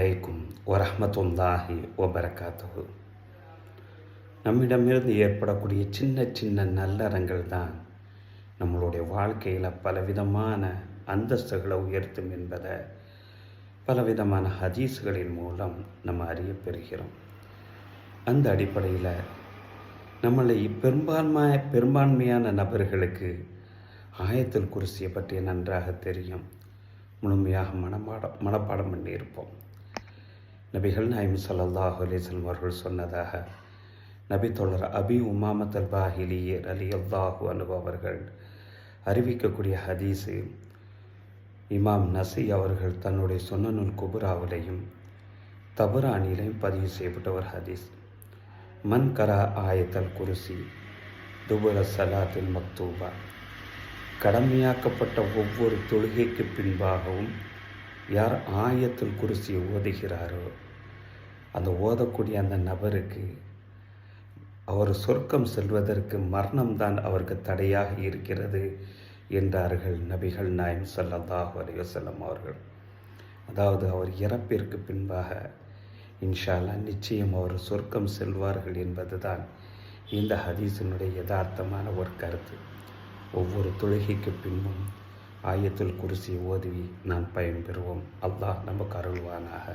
அலைக்கும் வரஹமத்துல்லாஹி ஒபரகாத்து நம்மிடமிருந்து ஏற்படக்கூடிய சின்ன சின்ன நல்லறங்கள் தான் நம்மளுடைய வாழ்க்கையில் பலவிதமான அந்தஸ்துகளை உயர்த்தும் என்பதை பலவிதமான ஹதீஸ்களின் மூலம் நம்ம அறிய பெறுகிறோம் அந்த அடிப்படையில் நம்மளை பெரும்பான்மை பெரும்பான்மையான நபர்களுக்கு ஆயத்தில் குருசியை பற்றி நன்றாக தெரியும். முழுமையாக மனப்பாடம் மனப்பாடம் பண்ணியிருப்போம். நபிகள் நாயம் சல்லாஹ் அலைஹி அவர்கள் சொன்னதாக நபி தோழர் அபி உமாமத் அல் பாஹிலியர் அலி அல்லாஹு அனுபவ அவர்கள் அறிவிக்கக்கூடிய ஹதீஸு. இமாம் நசி அவர்கள் தன்னுடைய சொன்னநூல் குபுராவிலையும் தபுரானிலையும் பதிவு செய்யப்பட்ட ஒரு ஹதீஸ். மன் கரா ஆயத்தல் குருசி துபுர சலாத்தில் மக்தூபா. கடமையாக்கப்பட்ட ஒவ்வொரு தொழுகைக்கு பின்பாகவும் யார் ஆயத்தில் குறிச்சியை ஓதுகிறாரோ அந்த ஓதக்கூடிய அந்த நபருக்கு அவர் சொர்க்கம் செல்வதற்கு மரணம்தான் அவருக்கு தடையாக இருக்கிறது என்றார்கள் நபிகள் நாயம் ஸல்லல்லாஹு அலைஹி அவர்கள். அதாவது அவர் இறப்பிற்கு பின்பாக இன்ஷால்லா நிச்சயம் அவர் சொர்க்கம் செல்வார்கள் என்பதுதான் இந்த ஹதீஸினுடைய யதார்த்தமான ஒரு கருத்து. ஒவ்வொரு தொழுகைக்கு பின்னும் ஆயத்தில் குருசி ஓதுவி நான் பயன்பெறுவோம். அல்லாஹ் நமக்கு அருள்வானாக.